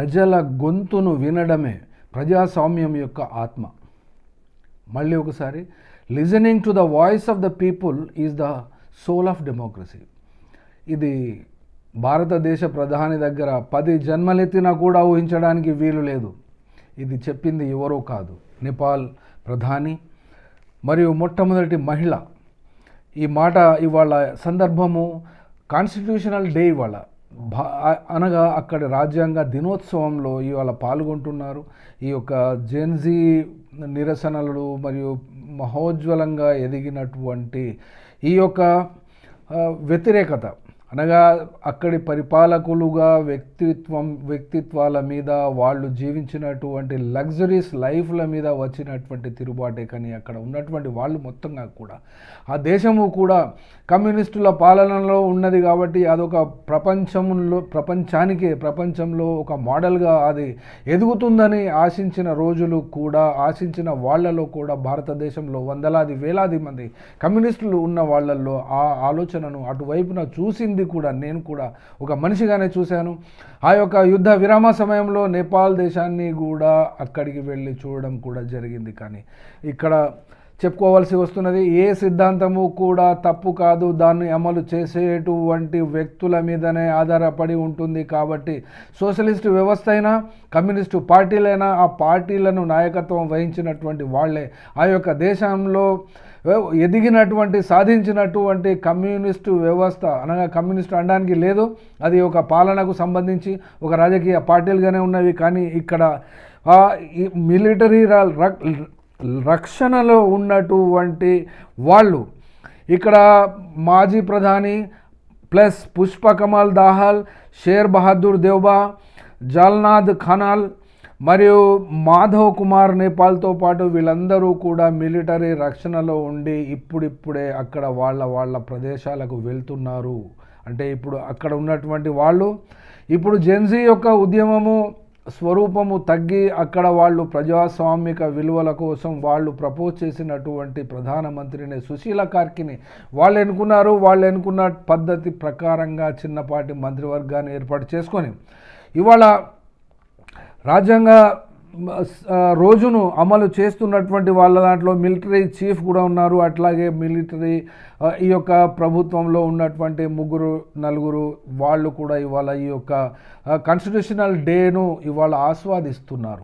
ప్రజల గొంతును వినడమే ప్రజాస్వామ్యం యొక్క ఆత్మ. మళ్ళీ ఒకసారి listening to the voice of the people is the soul of democracy ఇది భారతదేశ ప్రధాని దగ్గర పది జన్మలెత్తినా కూడా ఊహించడానికి వీలు లేదు. ఇది చెప్పింది ఎవరో కాదు. నేపాల్ ప్రధాని మరియు మొట్టమొదటి మహిళ. ఈ మాట ఇవాళ సందర్భము కాన్స్టిట్యూషనల్ డే ఇవాళ. అనగా అక్కడి రాజ్యాంగ దినోత్సవంలో ఇవాళ పాల్గొంటున్నారు. ఈ యొక్క జెన్జీ నిరసనలు మరియు మహోజ్వలంగా ఎదిగినటువంటి ఈ యొక్క వ్యతిరేకత. అనగా అక్కడి పరిపాలకులుగా వ్యక్తిత్వం వ్యక్తిత్వాల మీద వాళ్ళు జీవించినటువంటి లగ్జరీస్ లైఫ్ల మీద వచ్చినటువంటి తిరుగుబాటే కానీ అక్కడ ఉన్నటువంటి వాళ్ళు మొత్తంగా కూడా. ఆ దేశము కూడా కమ్యూనిస్టుల పాలనలో ఉన్నది కాబట్టి అదొక ప్రపంచంలో ప్రపంచానికే ప్రపంచంలో ఒక మోడల్గా అది ఎదుగుతుందని ఆశించిన రోజులు కూడా ఆశించిన వాళ్ళలో కూడా భారతదేశంలో వందలాది వేలాది మంది కమ్యూనిస్టులు ఉన్న వాళ్ళల్లో ఆ ఆలోచనను అటువైపున చూసింది కూడా నేను కూడా ఒక మనిషిగానే చూశాను. ఆ యొక్క యుద్ధ విరామ సమయంలో నేపాల్ దేశాన్ని కూడా అక్కడికి వెళ్ళి చూడడం కూడా జరిగింది. కానీ ఇక్కడ చెప్పుకోవాల్సి వస్తున్నది. ఏ సిద్ధాంతము కూడా తప్పు కాదు. దాన్ని అమలు చేసేటువంటి వ్యక్తుల మీదనే ఆధారపడి ఉంటుంది కాబట్టి సోషలిస్ట్ వ్యవస్థ అయినా కమ్యూనిస్టు పార్టీలైనా ఆ పార్టీలను నాయకత్వం వహించినటువంటి వాళ్ళే. ఆ యొక్క దేశంలో ఎదిగినటువంటి సాధించినటువంటి కమ్యూనిస్టు వ్యవస్థ అనగా కమ్యూనిస్టు అనడానికి లేదు. అది ఒక పాలనకు సంబంధించి ఒక రాజకీయ పార్టీలుగానే ఉన్నవి. కానీ ఇక్కడ మిలిటరీ రా- రక్షణలో ఉన్నటువంటి వాళ్ళు. ఇక్కడ మాజీ ప్రధాని ప్లస్ పుష్పకమల్ దాహల్ షేర్ బహదూర్ దేవ్బా జాల్నాథ్ ఖనాల్ మరియు మాధవ్ కుమార్ నేపాల్తో పాటు వీళ్ళందరూ కూడా మిలిటరీ రక్షణలో ఉండి ఇప్పుడిప్పుడే అక్కడ వాళ్ళ వాళ్ళ ప్రదేశాలకు వెళ్తున్నారు. అంటే ఇప్పుడు అక్కడ ఉన్నటువంటి వాళ్ళు. ఇప్పుడు జెన్జీ యొక్క ఉద్యమము స్వరూపము తగ్గి అక్కడ వాళ్ళు ప్రజాస్వామిక విలువల కోసం వాళ్ళు ప్రపోజ్ చేసినటువంటి ప్రధానమంత్రిని సుశీల కార్కిని. వాళ్ళు ఎన్నుకున్నారు? వాళ్ళు ఎన్నుకున్న పద్ధతి ప్రకారంగా చిన్నపాటి మంత్రివర్గాన్ని ఏర్పాటు చేసుకొని. ఇవాళ రాజ్యాంగ రోజును అమలు చేస్తున్నటువంటి వాళ్ళ దాంట్లో మిలిటరీ చీఫ్ కూడా ఉన్నారు. అట్లాగే మిలిటరీ ఈ యొక్క ప్రభుత్వంలో ఉన్నటువంటి ముగ్గురు నలుగురు వాళ్ళు కూడా ఇవాళ ఈ యొక్క కాన్స్టిట్యూషనల్ డేను ఇవాళ ఆస్వాదిస్తున్నారు.